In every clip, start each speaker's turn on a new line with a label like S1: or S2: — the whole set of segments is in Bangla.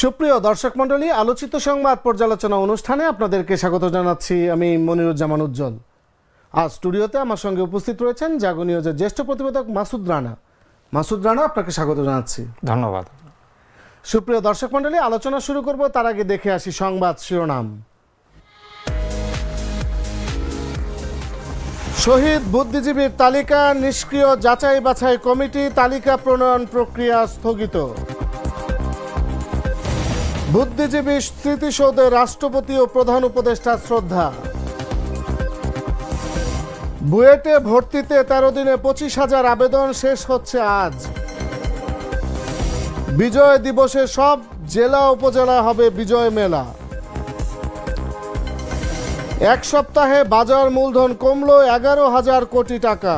S1: সুপ্রিয় দর্শক মণ্ডলী আলোচিত সংবাদ পর্যালোচনা অনুষ্ঠানে আপনাদেরকে স্বাগত জানাচ্ছি আমি মনিরুজ্জামান উজ্জ্বল। আজ স্টুডিওতে আমার সঙ্গে উপস্থিত রয়েছেন জাগো নিউজের জ্যেষ্ঠ প্রতিবেদক মাসুদ রানা। মাসুদ রানা আপনাকে স্বাগত জানাচ্ছি।
S2: ধন্যবাদ।
S1: সুপ্রিয় দর্শক মণ্ডলী আলোচনা শুরু করব তার আগে দেখে আসি সংবাদ শিরোনাম। শহীদ বুদ্ধিজীবীর তালিকা নিষ্ক্রিয় যাচাই বাছাই কমিটি তালিকা প্রণয়ন প্রক্রিয়া স্থগিত। বুদ্ধিজীবী স্মৃতিসৌধে রাষ্ট্রপতি ও প্রধান উপদেষ্টা শ্রদ্ধা। বুয়েটে ভর্তিতে তেরো দিনে পঁচিশ হাজার আবেদন শেষ হচ্ছে আজ। বিজয় দিবসে সব জেলা উপজেলা হবে বিজয় মেলা। এক সপ্তাহে বাজার মূলধন কমলো এগারো হাজার কোটি টাকা।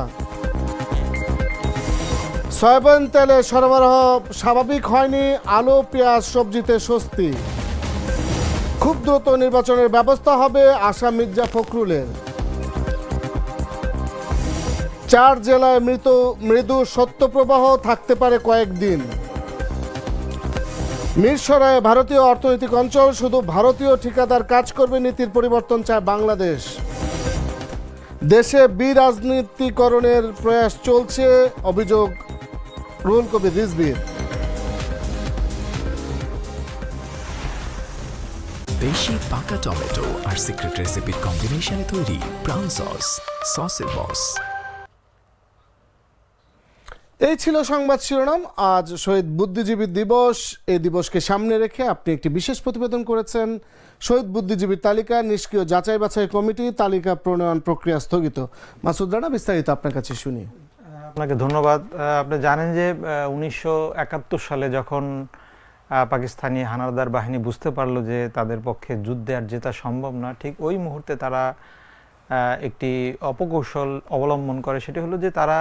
S1: সয়াবিন তেলে সরবরাহ স্বাভাবিক হয়নি, আলু, পেঁয়াজ, সবজিতে স্বস্তি। খুব দ্রুত নির্বাচনের ব্যবস্থা হবে আশা মির্জা ফখরুলের। চার জেলায় মৃত, মৃদু সত্যপ্রবাহ থাকতে পারে কয়েকদিন। মিরসরায় ভারতীয় অর্থনৈতিক অঞ্চল শুধু ভারতীয় ঠিকাদার কাজ করবে, নীতির পরিবর্তন চায় বাংলাদেশ। দেশে বিরাজনীতিকরণের প্রয়াস চলছে, অভিযোগ রুহুল কবির রিজবির
S3: দেশি পাকা টমেটো আর সিক্রেট রেসিপির কম্বিনেশনে তৈরি ব্রাউন সস সসের বস
S1: এই ছিল সংবাদ শিরোনাম। আজ শহীদ বুদ্ধিজীবী দিবস। এই দিবসকে সামনে রেখে আপনি একটি বিশেষ প্রতিবেদন করেছেন। শহীদ বুদ্ধিজীবীর তালিকা নিষ্ক্রিয় যাচাই বাছাই কমিটি তালিকা প্রণয়ন প্রক্রিয়া স্থগিত। মাসুদ রানা বিস্তারিত আপনার কাছে শুনি।
S2: আপনাকে ধন্যবাদ। আপনি জানেন যে উনিশশো একাত্তর সালে যখন পাকিস্তানি হানাদার বাহিনী বুঝতে পারল যে তাদের পক্ষে যুদ্ধে আর জেতা সম্ভব না, ঠিক ওই মুহূর্তে তারা একটি অপকৌশল অবলম্বন করে। সেটি হলো যে তারা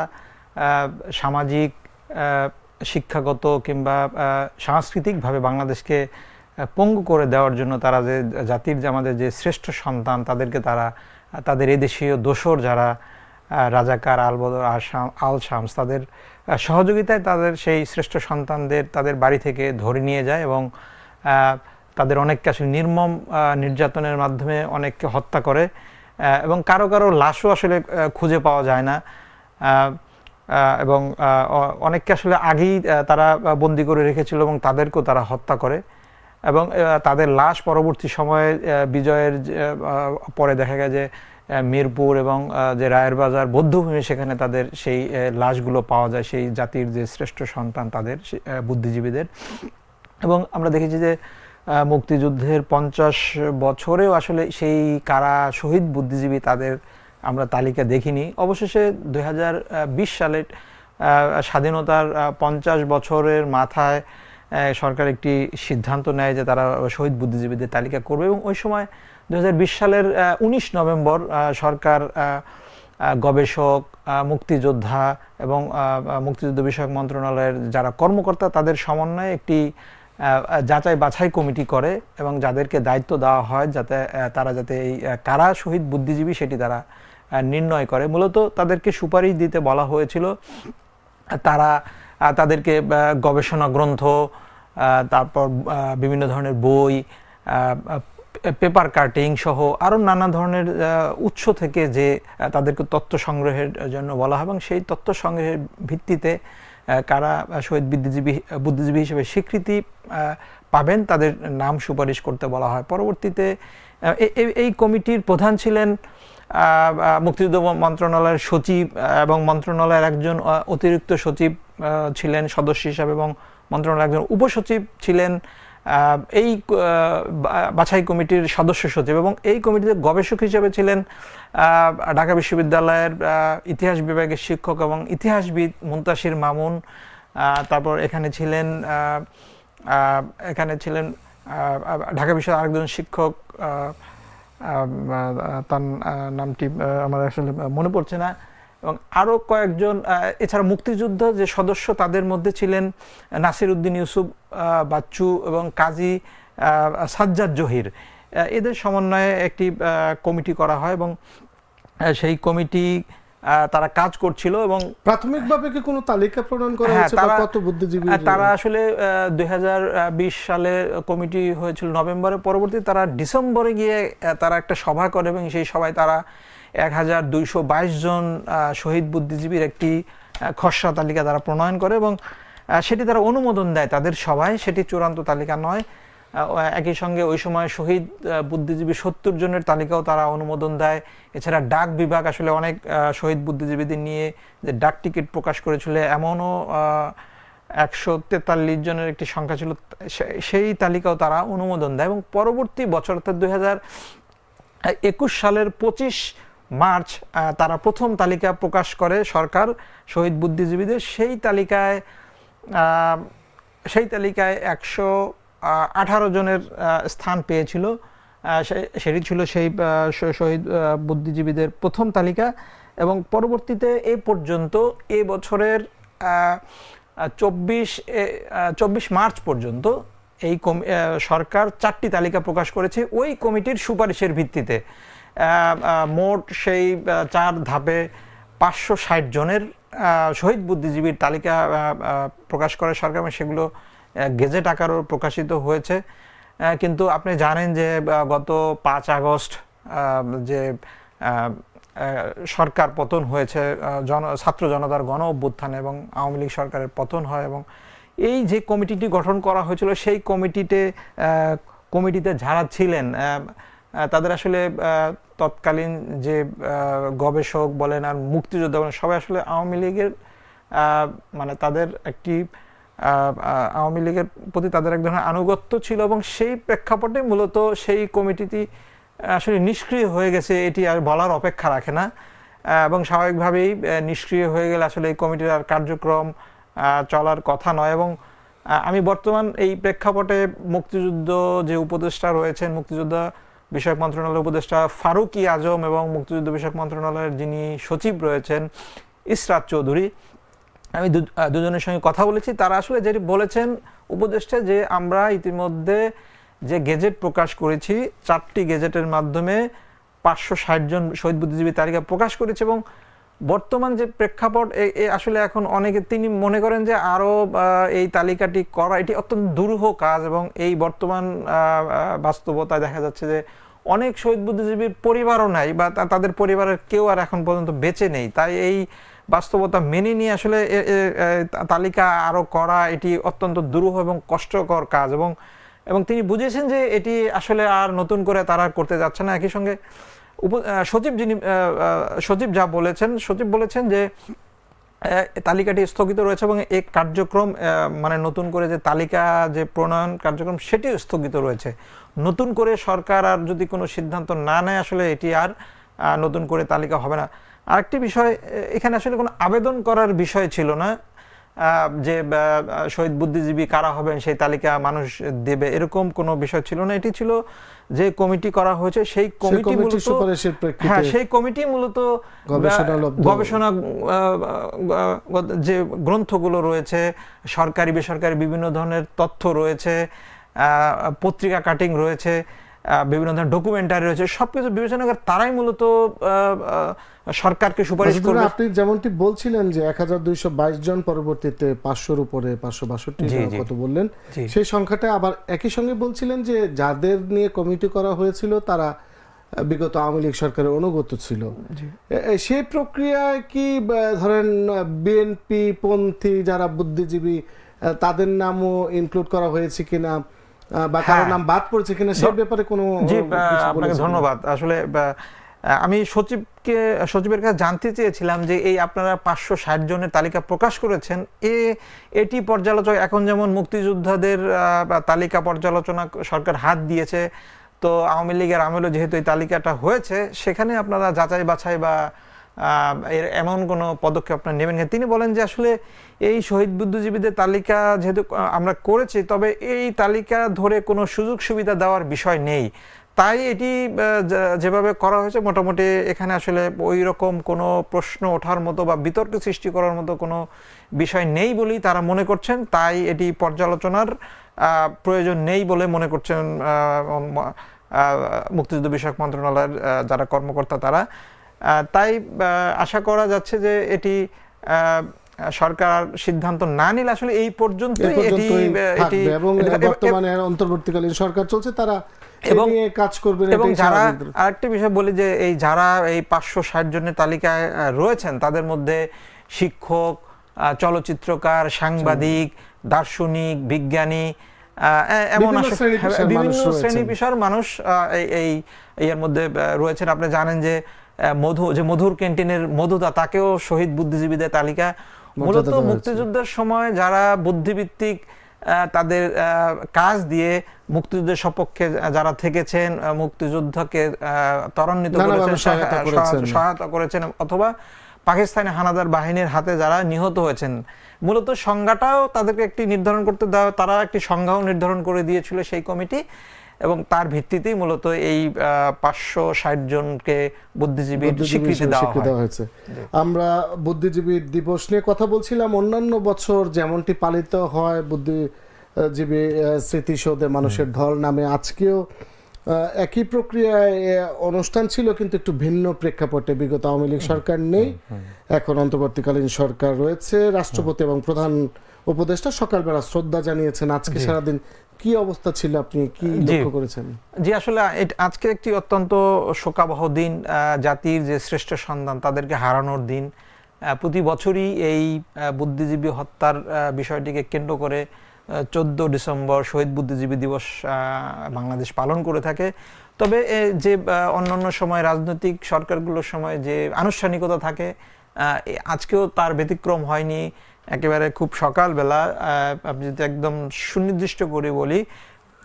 S2: সামাজিক শিক্ষাগত কিংবা সাংস্কৃতিকভাবে বাংলাদেশকে পঙ্গু করে দেওয়ার জন্য তারা যে জাতির যে আমাদের যে শ্রেষ্ঠ সন্তান, তাদেরকে তারা, তাদের এদেশীয় দোসর যারা রাজাকার আলবদর আসাম আল শামস তাদের সহযোগিতায় তাদের সেই শ্রেষ্ঠ সন্তানদের তাদের বাড়ি থেকে ধরে নিয়ে যায় এবং তাদের অনেককে আসলে নির্মম নির্যাতনের মাধ্যমে অনেককে হত্যা করে এবং কারও কারও লাশও আসলে খুঁজে পাওয়া যায় না এবং অনেককে আসলে আগেই তারা বন্দি করে রেখেছিল এবং তাদেরকেও তারা হত্যা করে এবং তাদের লাশ পরবর্তী সময়ে বিজয়ের পরে দেখা গেছে যে মিরপুর এবং যে রায়ের বাজার বৌদ্ধভূমি সেখানে তাদের সেই লাশগুলো পাওয়া যায় সেই জাতির যে শ্রেষ্ঠ সন্তান তাদের বুদ্ধিজীবীদের। এবং আমরা দেখেছি যে মুক্তিযুদ্ধের পঞ্চাশ বছরেও আসলে সেই কারা শহীদ বুদ্ধিজীবী তাদের আমরা তালিকা দেখিনি। অবশেষে দু হাজার বিশ সালে আহ, স্বাধীনতার পঞ্চাশ বছরের মাথায় সরকার একটি সিদ্ধান্ত নেয় যে তারা শহীদ বুদ্ধিজীবীদের তালিকা করবে এবং ওই সময় দু হাজার বিশ সালের উনিশ নভেম্বর সরকার গবেষক মুক্তিযোদ্ধা এবং মুক্তিযুদ্ধ বিষয়ক মন্ত্রণালয়ের যারা কর্মকর্তা তাদের সমন্বয়ে একটি যাচাই বাছাই কমিটি করে এবং যাদেরকে দায়িত্ব দেওয়া হয় যাতে তারা যাতে এই কারা শহীদ বুদ্ধিজীবী সেটি তারা নির্ণয় করে। মূলত তাদেরকে সুপারিশ দিতে বলা হয়েছিল, তারা তাদেরকে গবেষণা গ্রন্থ তারপর বিভিন্ন ধরনের বই পেপার কাটিং সহ আরও নানা ধরনের উৎস থেকে যে তাদেরকে তথ্য সংগ্রহের জন্য বলা হয় এবং সেই তথ্য সংগ্রহের ভিত্তিতে কারা শহীদ বুদ্ধিজীবী বুদ্ধিজীবী হিসেবে স্বীকৃতি পাবেন তাদের নাম সুপারিশ করতে বলা হয়। পরবর্তীতে এই কমিটির প্রধান ছিলেন মুক্তিযুদ্ধ মন্ত্রণালয়ের সচিব এবং মন্ত্রণালয়ের একজন অতিরিক্ত সচিব ছিলেন সদস্য হিসাবে এবং মন্ত্রণালয়ের একজন উপসচিব ছিলেন এই বাছাই কমিটির সদস্য সচিব এবং এই কমিটিতে গবেষক হিসেবে ছিলেন ঢাকা বিশ্ববিদ্যালয়ের ইতিহাস বিভাগের শিক্ষক এবং ইতিহাসবিদ মুন্তাসির মামুন তারপর এখানে ছিলেন এখানে ছিলেন ঢাকা বিশ্ববিদ্যালয়ের আরেকজন শিক্ষক তার নামটি আমার আসলে মনে পড়ছে না। এবং আরও কয়েকজন এছাড়া মুক্তিযুদ্ধ যে সদস্য তাদের মধ্যে ছিলেন নাসির উদ্দিন ইউসুফ বাচ্চু এবং কাজী সাজ্জাদ জহির। এদের সমন্বয়ে একটি কমিটি করা হয় এবং সেই কমিটি তারা কাজ করছিল এবং
S1: প্রাথমিকভাবে কি কোনো তালিকা প্রণয়ন করা
S2: হ্যাঁ,
S1: হয়েছে বা কত বুদ্ধিজীবী
S2: তারা আসলে দুই সালে কমিটি হয়েছিল নভেম্বরে পরবর্তী তারা ডিসেম্বরে গিয়ে তারা একটা সভা করে এবং সেই সভায় তারা এক হাজার দুইশো বাইশ জন শহীদ বুদ্ধিজীবীর একটি খসড়া তালিকা তারা প্রণয়ন করে এবং সেটি তারা অনুমোদন দেয় তাদের সভায়। সেটি চূড়ান্ত তালিকা নয়। একই সঙ্গে ওই সময় শহীদ বুদ্ধিজীবী সত্তর জনের তালিকাও তারা অনুমোদন দেয়। এছাড়া ডাক বিভাগ আসলে অনেক শহীদ বুদ্ধিজীবীদের নিয়ে যে ডাক টিকিট প্রকাশ করেছিল, এমনও একশো তেতাল্লিশ জনের একটি সংখ্যা ছিল। সেই তালিকাও তারা অনুমোদন দেয় এবং পরবর্তী বছর অর্থাৎ দুই একুশ সালের পঁচিশ মার্চ তারা প্রথম তালিকা প্রকাশ করে সরকার শহীদ বুদ্ধিজীবীদের। সেই তালিকায় সেই তালিকায় একশো আঠারো জনের স্থান পেয়েছিল। সেটি ছিল সেই শহীদ বুদ্ধিজীবীদের প্রথম তালিকা এবং পরবর্তীতে এ পর্যন্ত এ বছরের চব্বিশ চব্বিশ মার্চ পর্যন্ত এই কমি- সরকার চারটি তালিকা প্রকাশ করেছে। ওই কমিটির সুপারিশের ভিত্তিতে মোট সেই চার ধাপে পাঁচশো ষাট জনের শহীদ বুদ্ধিজীবীর তালিকা প্রকাশ করে সরকার সেগুলো গেজেট আকারও প্রকাশিত হয়েছে। কিন্তু আপনি জানেন যে গত পাঁচ আগস্ট যে সরকার পতন হয়েছে জন, ছাত্র জনতার গণ অভ্যুত্থান এবং আওয়ামী লীগ সরকারের পতন হয় এবং এই যে কমিটিটি গঠন করা হয়েছিল, সেই কমিটিতে কমিটিতে যারা ছিলেন তাদের আসলে তৎকালীন যে গবেষক বলেন আর মুক্তিযোদ্ধা বলেন, সবাই আসলে আওয়ামী লীগের মানে তাদের একটি আওয়ামী লীগের প্রতি তাদের এক ধরনের আনুগত্য ছিল এবং সেই প্রেক্ষাপটে মূলত সেই কমিটিটি আসলে নিষ্ক্রিয় হয়ে গেছে, এটি আর বলার অপেক্ষা রাখে না। এবং স্বাভাবিকভাবেই নিষ্ক্রিয় হয়ে গেলে আসলে এই কমিটির আর কার্যক্রম চলার কথা নয় এবং আমি বর্তমান এই প্রেক্ষাপটে মুক্তিযুদ্ধ যে উপদেষ্টা রয়েছেন, মুক্তিযোদ্ধা বিষয়ক মন্ত্রণালয়ের উপদেষ্টা ফারুকি আজম এবং মুক্তিযুদ্ধ বিষয়ক মন্ত্রণালয়ের যিনি সচিব রয়েছেন, ইসরাত চৌধুরী আমি দুজনের সঙ্গে কথা বলেছি। তারা আসলে যেটি বলেছেন উপদেষ্টা যে আমরা ইতিমধ্যে যে গেজেট প্রকাশ করেছি, চারটি গেজেটের মাধ্যমে পাঁচশো ষাট জন শহীদ বুদ্ধিজীবী তালিকা প্রকাশ করেছে এবং বর্তমান যে প্রেক্ষাপট আসলে এখন অনেকে তিনি মনে করেন যে আরও এই তালিকাটি করা, এটি অত্যন্ত দুরূহ কাজ এবং এই বর্তমান বাস্তবতায় দেখা যাচ্ছে যে অনেক শহীদ বুদ্ধিজীবীর পরিবারও নাই বা তাদের পরিবারের কেউ আর এখন পর্যন্ত বেঁচে নেই। তাই এই বাস্তবতা মেনে নিয়ে আসলে তালিকা আরও করা, এটি অত্যন্ত দুরূহ এবং কষ্টকর কাজ এবং এবং তিনি বুঝেছেন যে এটি আসলে আর নতুন করে তারা করতে যাচ্ছে না। একই সঙ্গে সচিব যিনি সচিব যা বলেছেন, সচিব বলেছেন যে তালিকাটি স্থগিত রয়েছে এবং এই কার্যক্রম মানে নতুন করে যে তালিকা, যে প্রণয়ন কার্যক্রম, সেটিও স্থগিত রয়েছে। নতুন করে সরকার আর যদি কোনো সিদ্ধান্ত না নেয়, আসলে এটি আর নতুন করে তালিকা হবে না। আরেকটি বিষয় এখানে আসলে কোনো আবেদন করার বিষয় ছিল না যে শহীদ বুদ্ধিজীবী কারা হবেন সেই তালিকা মানুষ দেবে এরকম কোনো বিষয় ছিল না। এটি ছিল যে কমিটি করা হয়েছে সেই কমিটি মূলত হ্যাঁ সেই কমিটি মূলত গবেষণা যে গ্রন্থগুলো রয়েছে সরকারি বেসরকারি বিভিন্ন ধরনের তথ্য রয়েছে আহ, পত্রিকা কাটিং রয়েছে আহ, বিভিন্ন ধরনের ডকুমেন্টারি রয়েছে সবকিছু বিবেচনা করে তারাই মূলত সরকারকে সুপারিশ করবে।
S1: আপনি যেমনটি বলছিলেন যে এক হাজার দুইশো বাইশ জন পরবর্তীতে পাঁচশোর উপরে পাঁচশো বাষট্টি
S2: জি, জি।
S1: কত বললেন সেই সংখ্যাটা আবার একই সঙ্গে বলছিলেন যে যাদের নিয়ে কমিটি করা হয়েছিল তারা বিগত আওয়ামী লীগ সরকারের অনুগত ছিল। সেই প্রক্রিয়ায় কি ধরেন বিএনপি পন্থী যারা বুদ্ধিজীবী তাদের নামও ইনক্লুড করা হয়েছে কিনা বা কারও
S2: হ্যাঁ।
S1: নাম বাদ পড়েছে কিনা সে ব্যাপারে কোনো
S2: আপনাকে ধন্যবাদ। আসলে আমি সচিবকে, সচিবের কাছে জানতে চেয়েছিলাম যে এই আপনারা পাঁচশো ষাট জনের তালিকা প্রকাশ করেছেন এ, এটি পর্যালোচক, এখন যেমন মুক্তিযোদ্ধাদের তালিকা পর্যালোচনা সরকার হাত দিয়েছে, তো আওয়ামী লীগের আমলে যেহেতু এই তালিকাটা হয়েছে, সেখানে আপনারা যাচাই বাছাই বা এর এমন কোনো পদক্ষেপ আপনারা নেবেন কিনা? তিনি বলেন যে আসলে এই শহীদ বুদ্ধিজীবীদের তালিকা যেহেতু আমরা করেছি, তবে এই তালিকা ধরে কোনো সুযোগ সুবিধা দেওয়ার বিষয় নেই তাই এটি যেভাবে করা হয়েছে মোটামুটি এখানে আসলে ওই রকম কোনো প্রশ্ন ওঠার মতো বা বিতর্ক সৃষ্টি করার মতো কোনো বিষয় নেই বলেই তারা মনে করছেন। তাই এটি পর্যালোচনার প্রয়োজন নেই বলে মনে করছেন মুক্তিযুদ্ধ বিষয়ক মন্ত্রণালয়ের যারা কর্মকর্তা তারা। আহ, তাই আশা করা যাচ্ছে যে এটি আহ, সরকার সিদ্ধান্ত না নিলে আসলে এই
S1: এ
S2: পর্যন্তই এটি এটি
S1: বর্তমানে অন্তর্বর্তীকালীন সরকার চলছে তারা
S2: এবং-
S1: কাজ করবেন
S2: এবং যারা। আরেকটা বিষয় বলি যে এই যারা এই পাঁচশো ষাট জনের তালিকায় রয়েছেন তাদের মধ্যে শিক্ষক চলচ্চিত্রকার সাংবাদিক দার্শনিক বিজ্ঞানী এমন
S1: বিভিন্ন শ্রেণি
S2: হ্যাঁ,
S1: পেশার মানুষ
S2: এই এই এর মধ্যে রয়েছেন আপনি জানেন যে মধু যে মধুর ক্যান্টিনের মধুদা তাকেও শহীদ বুদ্ধিজীবীদের তালিকা মূলত। মুক্তিযুদ্ধের সময় যারা বুদ্ধিভিত্তিক তাদের কাজ দিয়ে মুক্তিযুদ্ধের সপক্ষে যারা থেকেছেন মুক্তিযুদ্ধকে ত্বরান্বিত করেছেন।
S1: সহায়তা করেছেন
S2: অথবা পাকিস্তানি হানাদার বাহিনীর হাতে যারা নিহত হয়েছেন মূলত সংজ্ঞাটাও তাদেরকে একটি নির্ধারণ করতে দেওয়া তারা একটি সংজ্ঞাও নির্ধারণ করে দিয়েছিল সেই কমিটি এবং তার ভিত্তিতেই মূলত এই পাঁচশো ষাট জনকে বুদ্ধিজীবীর
S1: বুদ্ধিজীবী
S2: স্বীকৃতি দেওয়া হয়।
S1: হয়েছে। আমরা বুদ্ধিজীবী দিবস নিয়ে কথা বলছিলাম। অন্যান্য বছর যেমনটি পালিত হয় বুদ্ধিজীবী স্মৃতিসৌধে মানুষের ঢল নামে আজকেও একই প্রক্রিয়ায় অনুষ্ঠান ছিল কিন্তু একটু ভিন্ন প্রেক্ষাপটে। বিগত আওয়ামী লীগ সরকার নেই। এখন অন্তর্বর্তীকালীন সরকার রয়েছে। রাষ্ট্রপতি এবং প্রধান উপদেষ্টা সকালবেলা শ্রদ্ধা জানিয়েছেন আজকে সারাদিন কি অবস্থা ছিল আপনি? কি লক্ষ্য করেছেন?
S2: জি আসলে আজকে একটি অত্যন্ত শোকাবহ দিন জাতির যে শ্রেষ্ঠ সন্তান তাদেরকে হারানোর দিন। প্রতি বছরই এই বুদ্ধিজীবী হত্যার বিষয়টিকে কেন্দ্র করে চোদ্দ ডিসেম্বর শহীদ বুদ্ধিজীবী দিবস বাংলাদেশ পালন করে থাকে। তবে যে অন্যান্য সময় রাজনৈতিক সরকারগুলোর সময় যে আনুষ্ঠানিকতা থাকে আহ, আজকেও তার ব্যতিক্রম হয়নি। একেবারে খুব সকালবেলা আপনি যদি একদম সুনির্দিষ্ট করে বলি,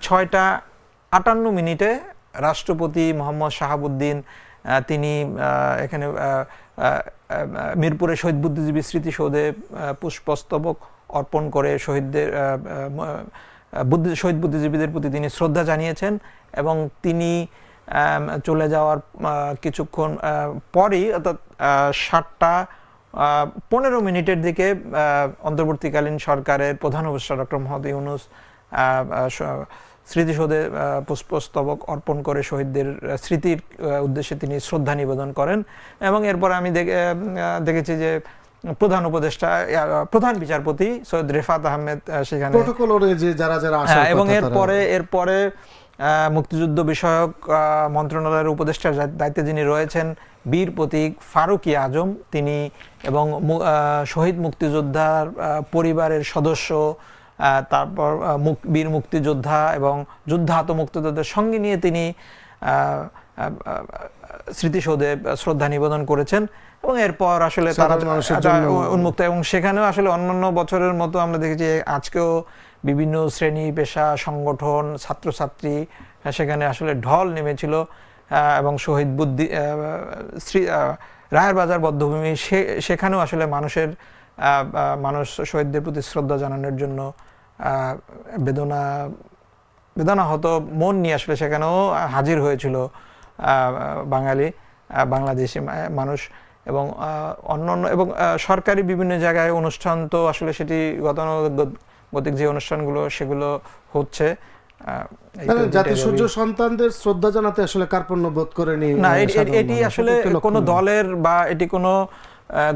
S2: ছয়টা আটান্ন মিনিটে রাষ্ট্রপতি মোহাম্মদ শাহাবুদ্দিন তিনি এখানে মিরপুরে শহীদ বুদ্ধিজীবী স্মৃতিসৌধে পুষ্পস্তবক অর্পণ করে শহীদদের বুদ্ধি শহীদ বুদ্ধিজীবীদের প্রতি তিনি শ্রদ্ধা জানিয়েছেন এবং তিনি চলে যাওয়ার কিছুক্ষণ পরই অর্থাৎ সাতটা পনেরো মিনিটের দিকে অন্তর্বর্তীকালীন সরকারের প্রধান উপদেষ্টা ডক্টর মোহাম্মদ ইউনুস স্মৃতিসৌধে পুষ্পস্তবক অর্পণ করে শহীদদের স্মৃতির উদ্দেশ্যে তিনি শ্রদ্ধা নিবেদন করেন। এবং এরপর আমি দেখেছি যে প্রধান উপদেষ্টা প্রধান বিচারপতি সৈয়দ রেফাত আহমেদ সেখানে
S1: যে যারা যারা
S2: হ্যাঁ, এবং এরপরে এরপরে মুক্তিযুদ্ধ বিষয়ক মন্ত্রণালয়ের উপদেষ্টার দায়িত্বে যিনি রয়েছেন বীর প্রতীক ফারুকি আজম। তিনি এবং শহীদ মুক্তিযোদ্ধার পরিবারের সদস্য তারপর বীর মুক্তিযোদ্ধা এবং যুদ্ধাহত মুক্তিযোদ্ধাদের সঙ্গে নিয়ে তিনি স্মৃতিসৌধে শ্রদ্ধা নিবেদন করেছেন। এবং এরপর আসলে তারা উন্মুক্ত। এবং সেখানেও আসলে অন্যান্য বছরের মতো আমরা দেখেছি আজকেও বিভিন্ন শ্রেণি, পেশা, সংগঠন, ছাত্রছাত্রী সেখানে আসলে ঢল নেমেছিল এবং শহীদ বুদ্ধি শ্রী রায়ের বাজার বদ্ধভূমি সেখানেও আসলে মানুষের মানুষ শহীদদের প্রতি শ্রদ্ধা জানানোর জন্য বেদনা বেদনা হতো মন নিয়ে আসলে সেখানেও হাজির হয়েছিল বাঙালি বাংলাদেশি মানুষ এবং অন্যান্য এবং সরকারি বিভিন্ন জায়গায় অনুষ্ঠান তো আসলে সেটি গতানুগতিক যে অনুষ্ঠানগুলো সেগুলো হচ্ছে আহ, এই তো
S1: না, না,
S2: দুইটাই
S1: জাতির সূর্য সন্তানদের শ্রদ্ধা জানাতে আসলে কার্পণ্য বোধ করেনি
S2: না এটি-। আসলে কোনো দলের বা এটি কোনো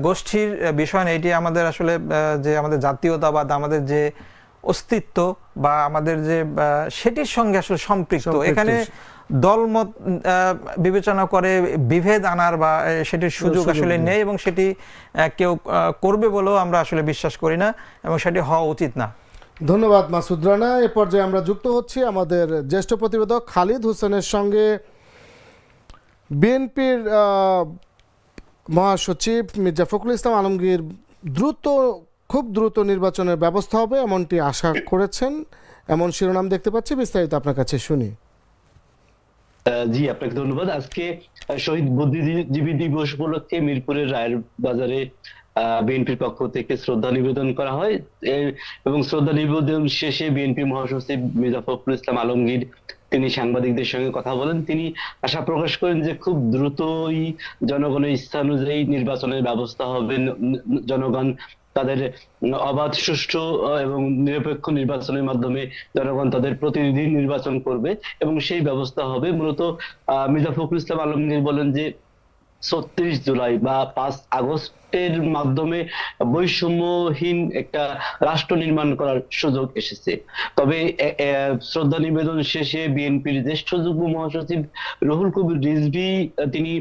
S2: গোষ্ঠীর বিষয় না এটি আমাদের আসলে যে আমাদের জাতীয়তাবাদ আমাদের যে অস্তিত্ব বা আমাদের যে সেটির সঙ্গে আসলে সম্পৃক্ত। এখানে দলমত আহ, বিবেচনা করে বিভেদ আনার বা সেটির সুযোগ আসলে
S1: নেই।
S2: নেই এবং সেটি কেউ করবে বলেও আমরা আসলে বিশ্বাস করি না এবং সেটি হওয়া উচিত না
S1: ধন্যবাদ মাসুদ রানা। এ পর্যায়ে আমরা যুক্ত হচ্ছি আমাদের জ্যেষ্ঠ প্রতিবেদক খালিদ হোসেনের সঙ্গে। বিএনপির মহাসচিব মির্জা ফখরুল ইসলাম আলমগীর দ্রুত, খুব দ্রুত নির্বাচনের ব্যবস্থা হবে এমনটি আশা করেছেন। এমন শিরোনাম দেখতে পাচ্ছি, বিস্তারিত আপনার কাছে শুনি।
S4: জি, আপনাকে ধন্যবাদ। আজকে শহীদ বুদ্ধিজীবী দিবস উপলক্ষে মিরপুরের রায়ের বাজারে বিএনপির পক্ষ থেকে শ্রদ্ধা নিবেদন করা হয়। এবং শ্রদ্ধা নিবেদন শেষে বিএনপি মহাসচিব মির্জা ইসলাম আলমগীর তিনি সাংবাদিকদের সঙ্গে কথা বলেন। তিনি আশা প্রকাশ করেন যে খুব দ্রুতই জনগণের ইচ্ছা অনুযায়ী নির্বাচনের ব্যবস্থা হবে। জনগণ তাদের অবাধ সুষ্ঠু এবং নিরপেক্ষ নির্বাচনের মাধ্যমে জনগণ তাদের প্রতিনিধি নির্বাচন করবে এবং সেই ব্যবস্থা হবে। মূলত আহ, মির্জা ফখরুল ইসলাম আলমগীর বলেন যে ছত্রিশ জুলাই বা পাঁচ আগস্টের মাধ্যমে বৈষম্যহীন একটা রাষ্ট্র নির্মাণ করার সুযোগ এসেছে। তবে শ্রদ্ধা নিবেদন শেষে বিএনপির জ্যেষ্ঠ যুগ্ম মহাসচিব রুহুল কবির রিজভি, তিনি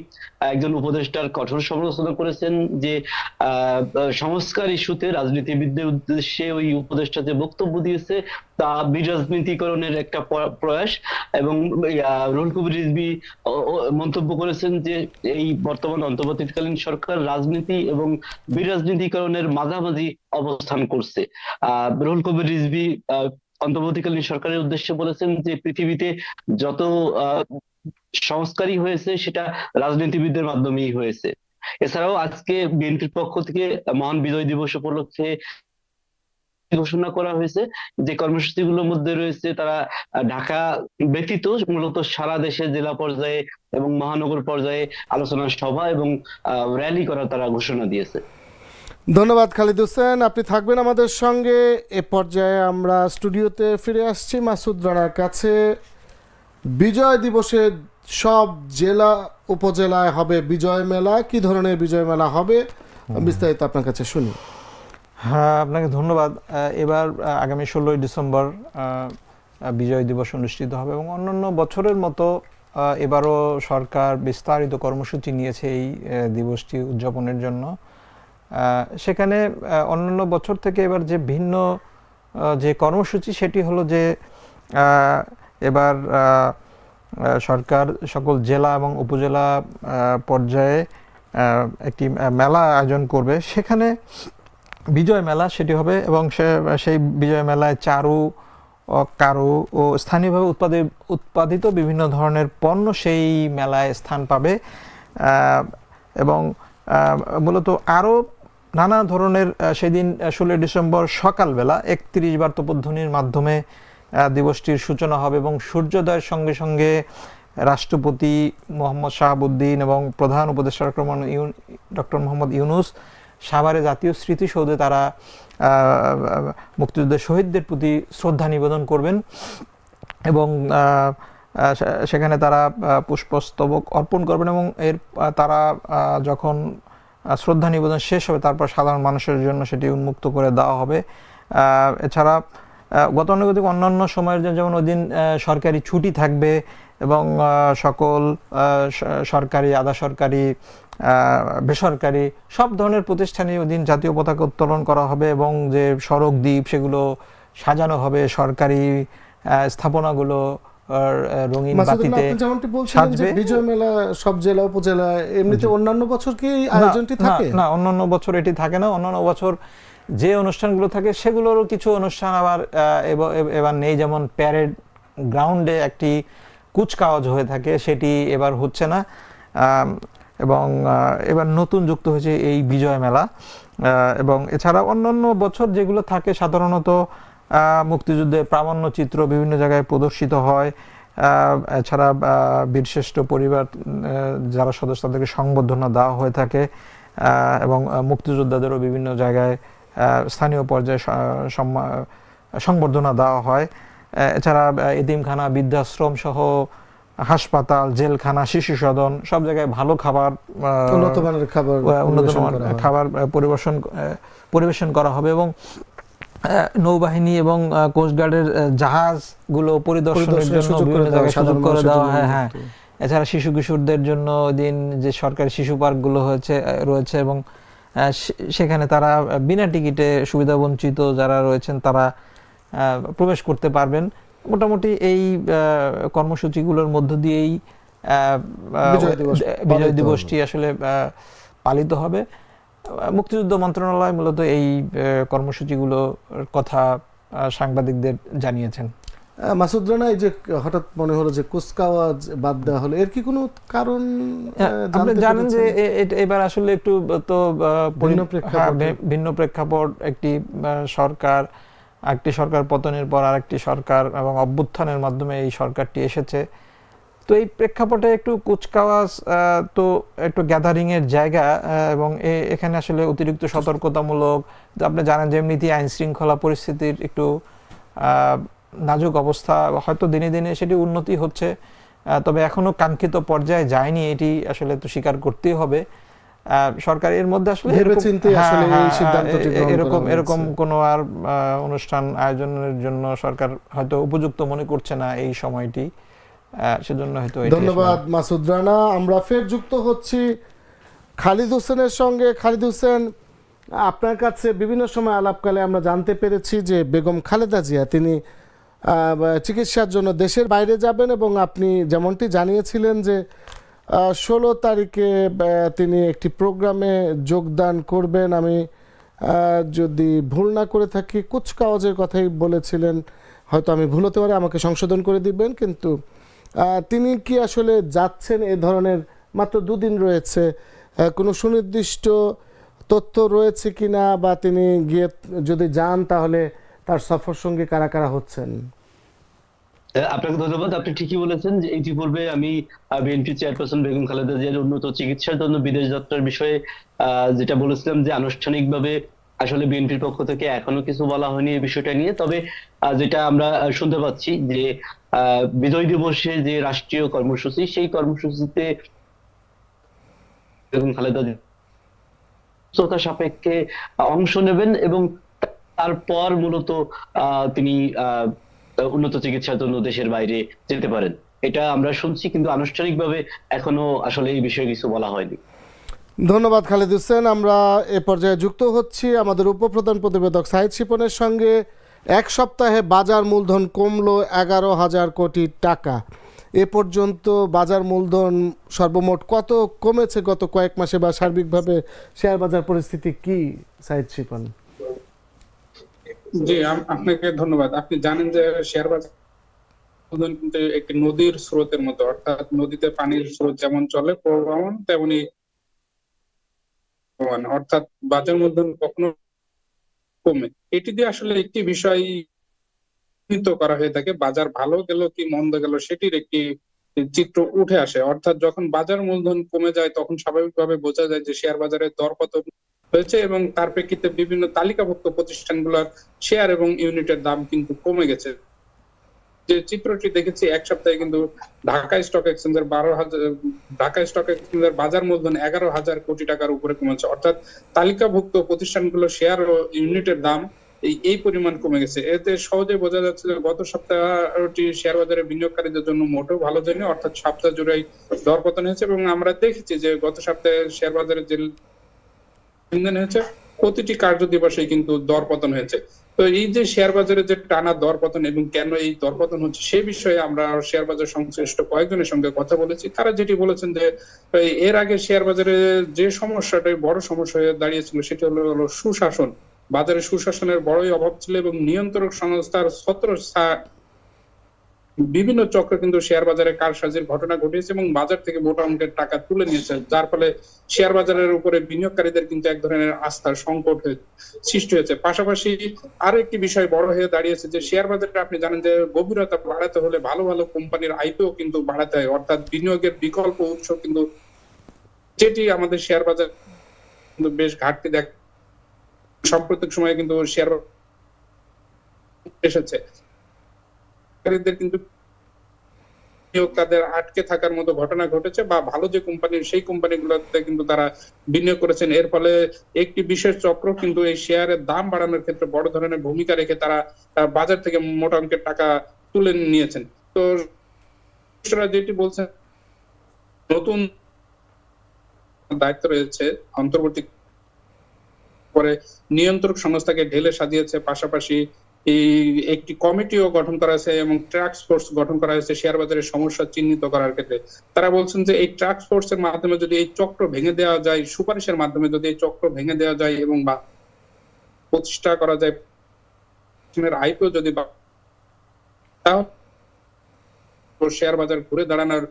S4: একজন উপদেষ্টার কঠোর সমালোচনা করেছেন যে সংস্কার ইস্যুতে রাজনীতিবিদদের উদ্দেশ্যে ওই উপদেষ্টা যে বক্তব্য দিয়েছে, তা বিরাজনীতিকরণের একটা প্রয়াস এবং রুহুল কবির রিজভি মন্তব্য করেছেন যে, এই বর্তমান অন্তর্বর্তীকালীন সরকার রাজনীতি এবং বিরাজনীতিকরণের মাঝামাঝি অবস্থান করছে। আহ, রুহুল কবির রিজভি অন্তর্বর্তীকালীন সরকারের উদ্দেশ্যে বলেছেন যে পৃথিবীতে যত সংস্কারই হয়েছে সেটা রাজনীতিবিদদের মাধ্যমেই হয়েছে। এছাড়াও আজকে বিএনপির পক্ষ থেকে মহান বিজয় দিবস উপলক্ষে ঘোষণা করা হয়েছে যে কর্মসূচিগুলোর মধ্যে রয়েছে তারা ঢাকা ব্যতীত মূলত সারা দেশে জেলা পর্যায়ে এবং মহানগর পর্যায়ে আলোচনা সভা এবং র্যালি করার তারা ঘোষণা দিয়েছে।
S1: ধন্যবাদ, খালিদ হোসেন। আপনি থাকবেন আমাদের সঙ্গে। এ পর্যায়ে আমরা স্টুডিওতে ফিরে আসছি মাসুদ রানার কাছে। বিজয় দিবসে সব জেলা উপজেলায় হবে বিজয় মেলা। কি ধরনের বিজয় মেলা হবে? বিস্তারিত আপনার কাছে শুনি।
S2: হ্যাঁ আপনাকে ধন্যবাদ। এবার আগামী ষোলোই ডিসেম্বর বিজয় দিবস অনুষ্ঠিত হবে এবং অন্যান্য বছরের মতো এবারও সরকার বিস্তারিত কর্মসূচি নিয়েছে এই দিবসটি উদযাপনের জন্য। সেখানে অন্যান্য বছর থেকে এবার যে ভিন্ন যে কর্মসূচি সেটি হলো যে এবার সরকার সকল জেলা এবং উপজেলা পর্যায়ে একটি মেলা আয়োজন করবে। সেখানে বিজয় মেলা সেটি হবে এবং সে- সেই বিজয় মেলায় চারু কারু ও স্থানীয়ভাবে উৎপাদিত উৎপাদিত বিভিন্ন ধরনের পণ্য সেই মেলায় স্থান পাবে। এবং মূলত আরও নানা ধরনের সেদিন ষোলোই ডিসেম্বর সকালবেলা একত্রিশ বার তপধ্বনির মাধ্যমে দিবসটির সূচনা হবে এবং সূর্যোদয়ের সঙ্গে সঙ্গে রাষ্ট্রপতি মোহাম্মদ শাহাবুদ্দিন এবং প্রধান উপদেষ্টা ডক্টর মোহাম্মদ ইউনুস সাভারে জাতীয় স্মৃতিসৌধে তারা মুক্তিযুদ্ধের শহীদদের প্রতি শ্রদ্ধা নিবেদন করবেন এবং সেখানে তারা পুষ্পস্তবক অর্পণ করবেন এবং এর তারা যখন শ্রদ্ধা নিবেদন শেষ হবে, তারপর সাধারণ মানুষের জন্য সেটি উন্মুক্ত করে দেওয়া হবে। এছাড়া গতানুগতিক অন্যান্য সময়ের জন্য যেমন ওই দিন সরকারি ছুটি থাকবে এবং সকল সরকারি, আধা সরকারি বেসরকারি সব ধরনের প্রতিষ্ঠানে ওই দিন জাতীয় পতাকা উত্তোলন করা হবে এবং যে সড়ক দ্বীপ সেগুলো সাজানো হবে সরকারি স্থাপনাগুলো রঙিন বাতিতে
S1: যেমনটি বলছিলেন যে বিজয় মেলা সব জেলা উপজেলা এমনিতে অন্যান্য বছর কি আয়োজনটি থাকে?
S2: না অন্যান্য বছর এটি থাকে না। অন্যান্য বছর যে অনুষ্ঠানগুলো থাকে সেগুলোরও কিছু অনুষ্ঠান আবার এবার নেই। যেমন প্যারেড গ্রাউন্ডে একটি কুচকাওয়াজ হয়ে থাকে সেটি এবার হচ্ছে না। এবং এবার নতুন যুক্ত হয়েছে এই বিজয় মেলা এবং এছাড়া অন্যান্য বছর যেগুলো থাকে সাধারণত মুক্তিযুদ্ধের প্রামাণ্য চিত্র বিভিন্ন জায়গায় প্রদর্শিত হয় এছাড়া বীরশ্রেষ্ঠ পরিবার যারা সদস্য তাদেরকে সংবর্ধনা দেওয়া হয়ে থাকে এবং মুক্তিযোদ্ধাদেরও বিভিন্ন জায়গায় স্থানীয় পর্যায়ে সংবর্ধনা দেওয়া হয়। এছাড়া আহ, এতিমখানা বৃদ্ধাশ্রম সহ হাসপাতাল জেলখানা শিশু সদন সব জায়গায় ভালো খাবার
S1: উন্নত মানের খাবার
S2: উন্নত মানের খাবার পরিবেশন পরিবেশন করা হবে এবং নৌবাহিনী এবং কোস্টগার্ডের জাহাজগুলো পরিদর্শনের জন্য
S1: সুযোগ করে
S2: বিভিন্ন
S1: দেওয়া
S2: জায়গায় সুযোগ করে দেওয়া হয় হ্যাঁ। এছাড়া শিশু কিশোরদের জন্য দিন যে সরকারি শিশু পার্কগুলো হয়েছে রয়েছে এবং সেখানে তারা বিনা টিকিটে সুবিধা বঞ্চিত যারা রয়েছেন তারা আহ, প্রবেশ করতে পারবেন। মোটামুটি এই কর্মসূচিগুলোর মধ্য দিয়েই
S1: বিজয়।
S2: দিবসটি আসলে পালিত হবে মুক্তিযুদ্ধ মন্ত্রণালয় মূলত এই কর্মসূচিগুলোর কথা সাংবাদিকদের জানিয়েছেন
S1: মাসুদ রানা এই যে হঠাৎ মনে হলো যে কুচকাওয়াজ বাদ দেওয়া হলো এর কি কোনো কারণ
S2: হ্যাঁ, আপনি জানেন যে এবার আসলে একটু তো। হ্যাঁ, ভিন্ন প্রেক্ষাপট একটি সরকার একটি সরকার পতনের পর আরেকটি সরকার এবং অভ্যুত্থানের মাধ্যমে এই সরকারটি এসেছে। তো এই প্রেক্ষাপটে একটু কুচকাওয়াজ তো একটু গ্যাদারিং এর জায়গা এবং এখানে আসলে অতিরিক্ত সতর্কতামূলক আপনি জানেন যে এমনিতেই আইন শৃঙ্খলা পরিস্থিতির একটু নাজুক অবস্থা, হয়তো দিনে দিনে সেটি উন্নতি হচ্ছে তবে এখনও কাঙ্ক্ষিত পর্যায়ে যায়নি, এটি আসলে তো স্বীকার করতেই হবে। সরকার এর মধ্যে আসলে এরকম- হ্যাঁ, হ্যাঁ, এরকম কোনো আর অনুষ্ঠান আয়োজনের জন্য সরকার হয়তো উপযুক্ত মনে করছে না এই সময়টি। সেজন্য হয়তো
S1: ধন্যবাদ মাসুদ রানা। আমরা ফের যুক্ত হচ্ছি খালিদ হোসেনের সঙ্গে। খালিদ হোসেন আপনার কাছে বিভিন্ন সময় আলাপকালে আমরা জানতে পেরেছি যে বেগম খালেদা জিয়া তিনি আহ, চিকিৎসার জন্য দেশের বাইরে যাবেন এবং আপনি যেমনটি জানিয়েছিলেন যে ষোলো তারিখে তিনি একটি প্রোগ্রামে যোগদান করবেন। আমি যদি ভুল না করে থাকি, কুচকাওয়াজের কথাই বলেছিলেন। হয়তো আমি ভুল হতে পারে, আমাকে সংশোধন করে দিবেন, কিন্তু তিনি কি আসলে যাচ্ছেন এ ধরনের মাত্র দুদিন রয়েছে? কোনো সুনির্দিষ্ট তথ্য রয়েছে কিনা? বা তিনি গিয়ে যদি যান, তাহলে তার সফর সঙ্গে কারা কারা হচ্ছেন?
S4: আপনাকে ধন্যবাদ। আপনি ঠিকই বলেছেন যে ইতিপূর্বে আমি বিএনপি চেয়ারপারসন বেগম খালেদা জিয়ার উন্নত চিকিৎসার জন্য বিদেশ যাত্রার বিষয়ে যেটা বলেছিলাম যে আনুষ্ঠানিকভাবে আসলে বিএনপির পক্ষ থেকে এখনও কিছু বলা হয়নি এই বিষয়টা নিয়ে। তবে যেটা আমরা শুনতে পাচ্ছি যে বিজয় দিবসে যে রাষ্ট্রীয় কর্মসূচি সেই কর্মসূচিতে বেগম খালেদা জিয়া সাপেক্ষে অংশ নেবেন এবং তারপর মূলত তিনি আহ, উন্নত চিকিৎসার জন্য দেশের বাইরে যেতে পারেন। এটা আমরা শুনছি, কিন্তু আনুষ্ঠানিকভাবে এখনও আসলে এই বিষয়ে কিছু বলা হয়নি।
S1: ধন্যবাদ খালেদ হোসেন। আমরা এ পর্যায়ে যুক্ত হচ্ছি আমাদের উপপ্রধান প্রতিবেদক সাহিদ শিপনের সঙ্গে। এক সপ্তাহে বাজার মূলধন কমলো এগারো হাজার কোটি টাকা। এ পর্যন্ত বাজার মূলধন সর্বমোট কত কমেছে গত কয়েক মাসে বা সার্বিকভাবে? শেয়ার বাজার পরিস্থিতি কি সাহিদ শিপন?
S5: জি আপনাকে ধন্যবাদ। আপনি জানেন যে শেয়ার বাজার কিন্তু একটি নদীর স্রোতের মতো, অর্থাৎ নদীতে পানির স্রোত যেমন চলে প্রবাহমান তেমনি অর্থাৎ বাজার মূলধন কখনো কমে। এটি দিয়ে আসলে একটি বিষয় করা হয়ে থাকে, বাজার ভালো গেল কি মন্দ গেল, সেটির একটি চিত্র উঠে আসে। অর্থাৎ যখন বাজার মূলধন কমে যায়, তখন স্বাভাবিকভাবে বোঝা যায় যে শেয়ার বাজারের দরপতন হয়েছে এবং তার প্রেক্ষিতে বিভিন্ন তালিকাভুক্ত প্রতিষ্ঠানগুলোর শেয়ার এবং ইউনিটের দাম কিন্তু কমে গেছে। যে চিত্রটি দেখেছি, এক সপ্তাহে কিন্তু ঢাকা স্টক এক্সচেঞ্জের বারো হাজার, ঢাকা স্টক এক্সচেঞ্জের বাজার মূলধন এগারো হাজার কোটি টাকার উপরে কমেছে। অর্থাৎ তালিকাভুক্ত প্রতিষ্ঠানগুলো শেয়ার ও ইউনিটের দাম এই পরিমাণ কমে গেছে। এতে সহজে বোঝা যাচ্ছে যে গত সপ্তাহটি শেয়ার বাজারে বিনিয়োগকারীদের জন্য মোটেও ভালো যায়নি অর্থাৎ সপ্তাহ জুড়েই দরপতন হয়েছে এবং আমরা দেখেছি যে গত সপ্তাহে শেয়ার বাজারে যে লেনদেন হয়েছে, প্রতিটি কার্য দিবসে কিন্তু দরপতন হয়েছে। তো এই যে শেয়ার বাজারে যে টানা দরপতন এবং কেন এই দরপতন হচ্ছে, সে বিষয়ে আমরা শেয়ার বাজার সংশ্লিষ্ট কয়েকজনের সঙ্গে কথা বলেছি। তারা যেটি বলেছেন যে এর আগে শেয়ার বাজারে যে সমস্যাটাই বড় সমস্যা হয়ে দাঁড়িয়েছিল, সেটি হলো হলো সুশাসন। বাজারে সুশাসনের বড়ই অভাব ছিল এবং নিয়ন্ত্রক সংস্থার ছত্র বিভিন্ন চক্র কিন্তু শেয়ার বাজারে কারসাজির ঘটনা ঘটিয়েছে এবং বাজার থেকে মোটা অঙ্কের টাকা তুলে নিয়েছে, যার ফলে শেয়ার বাজারের উপরে বিনিয়োগকারীদের কিন্তু এক ধরনের আস্থার সংকট সৃষ্টি হয়েছে। পাশাপাশি আরও একটি বিষয় বড় হয়ে দাঁড়িয়েছে যে, শেয়ার বাজারে আপনি জানেন যে, গভীরতা বাড়াতে হলে ভালো ভালো কোম্পানির আইপিও কিন্তু বাড়াতে হয়। অর্থাৎ বিনিয়োগের বিকল্প উৎস কিন্তু যেটি আমাদের শেয়ার বাজার কিন্তু বেশ ঘাটতি দেখ, সাম্প্রতিক সময়ে কিন্তু শেয়ার এসেছে। বিনিয়োগকারীদের কিন্তু তাদের আটকে থাকার মতো ঘটনা ঘটেছে বা ভালো যে কোম্পানির সেই কোম্পানিগুলোতে কিন্তু তারা বিনিয়োগ করেছেন। এর ফলে একটি বিশেষ চক্র কিন্তু এই শেয়ারের দাম বাড়ানোর ক্ষেত্রে বড় ধরনের ভূমিকা রেখে তারা বাজার থেকে মোটা অঙ্কের টাকা তুলে নিয়েছেন। তো যেটি বলছেন নতুন দায়িত্ব রয়েছে অন্তর্বর্তী পরে নিয়ন্ত্রক সংস্থাকে ঢেলে সাজিয়েছে। পাশাপাশি এই একটি কমিটিও গঠন করা হয়েছে এবং ট্রাক্স ফোর্স গঠন করা হয়েছে শেয়ার বাজারের সমস্যা চিহ্নিত করার ক্ষেত্রে। তারা বলছেন যে এই ট্রাক্স ফোর্স এর মাধ্যমে যদি এই চক্র ভেঙে দেওয়া যায়, সুপারিশের মাধ্যমে যদি এই চক্র ভেঙে দেওয়া যায় এবং বা প্রতিষ্ঠা করা যায় আইপিও যদি বা- শেয়ার বাজার ঘুরে দাঁড়ানোর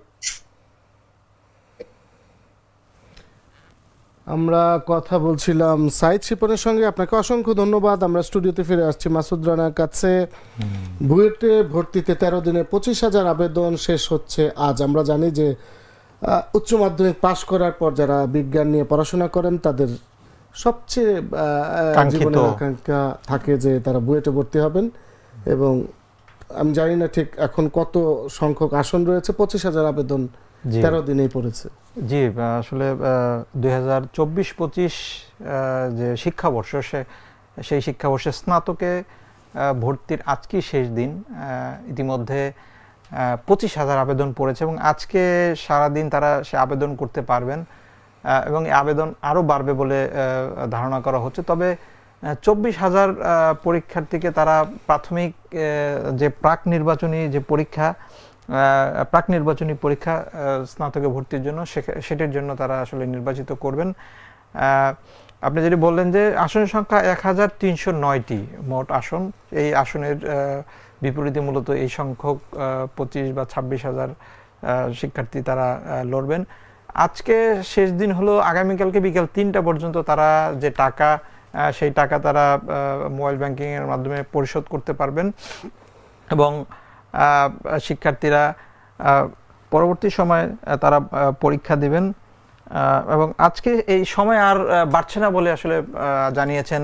S1: আমরা কথা বলছিলাম সাইদ শিপনের সঙ্গে। আপনাকে অসংখ্য ধন্যবাদ। আমরা স্টুডিওতে ফিরে আসছি মাসুদ রানার কাছে। বুয়েটে ভর্তিতে তেরো দিনে পঁচিশ হাজার আবেদন শেষ হচ্ছে আজ। আমরা জানি যে উচ্চ মাধ্যমিক পাশ করার পর যারা বিজ্ঞান নিয়ে পড়াশোনা করেন তাদের সবচেয়ে। জীবনের আকাঙ্ক্ষা থাকে যে তারা বুয়েটে ভর্তি হবেন এবং আমি জানি না ঠিক এখন কত সংখ্যক আসন রয়েছে। পঁচিশ হাজার আবেদন তেরো দিনেই পড়েছে।
S2: জি আসলে দুই হাজার চব্বিশ পঁচিশ যে শিক্ষাবর্ষ সে সেই শিক্ষাবর্ষে স্নাতকে ভর্তির আজকেই শেষ দিন ইতিমধ্যে পঁচিশ হাজার আবেদন পড়েছে এবং আজকে সারাদিন তারা সে আবেদন করতে পারবেন এবং আবেদন আরও বাড়বে বলে ধারণা করা হচ্ছে। তবে চব্বিশ হাজার পরীক্ষার্থীকে তারা প্রাথমিক যে প্রাক নির্বাচনী যে পরীক্ষা প্রাক নির্বাচনী পরীক্ষা স্নাতকে ভর্তির জন্য সেটির জন্য তারা আসলে নির্বাচিত করবেন। আপনি যেটি বললেন যে আসনের সংখ্যা এক হাজার তিনশো নয়টি মোট আসন, এই আসনের বিপরীতে মূলত এই সংখ্যক পঁচিশ বা ছাব্বিশ হাজার শিক্ষার্থী তারা লড়বেন। আজকে শেষ দিন হলো, আগামীকালকে বিকেল তিনটা পর্যন্ত তারা যে টাকা সেই টাকা তারা মোবাইল ব্যাংকিংয়ের মাধ্যমে পরিশোধ করতে পারবেন। এবং শিক্ষার্থীরা পরবর্তী সময়ে তারা পরীক্ষা দিবেন এবং আজকে এই সময় আর বাড়ছে না বলে আসলে জানিয়েছেন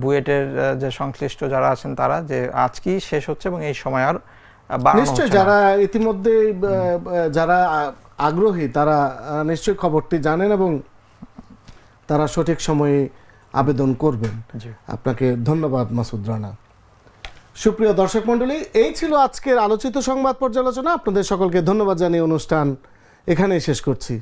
S2: বুয়েটের যে সংশ্লিষ্ট যারা আছেন তারা যে আজকেই শেষ হচ্ছে এবং এই সময় আর আহ, বাড়ানো
S1: নিশ্চয়ই
S2: হচ্ছে না।
S1: যারা ইতিমধ্যে যারা আগ্রহী তারা নিশ্চয়ই খবরটি জানেন এবং তারা সঠিক সময়ে আবেদন করবেন। আপনাকে ধন্যবাদ মাসুদ রানা সুপ্রিয় দর্শক মণ্ডলী, এই ছিল আজকের আলোচিত সংবাদ পর্যালোচনা। আপনাদের সকলকে ধন্যবাদ জানিয়ে অনুষ্ঠান এখানেই শেষ করছি।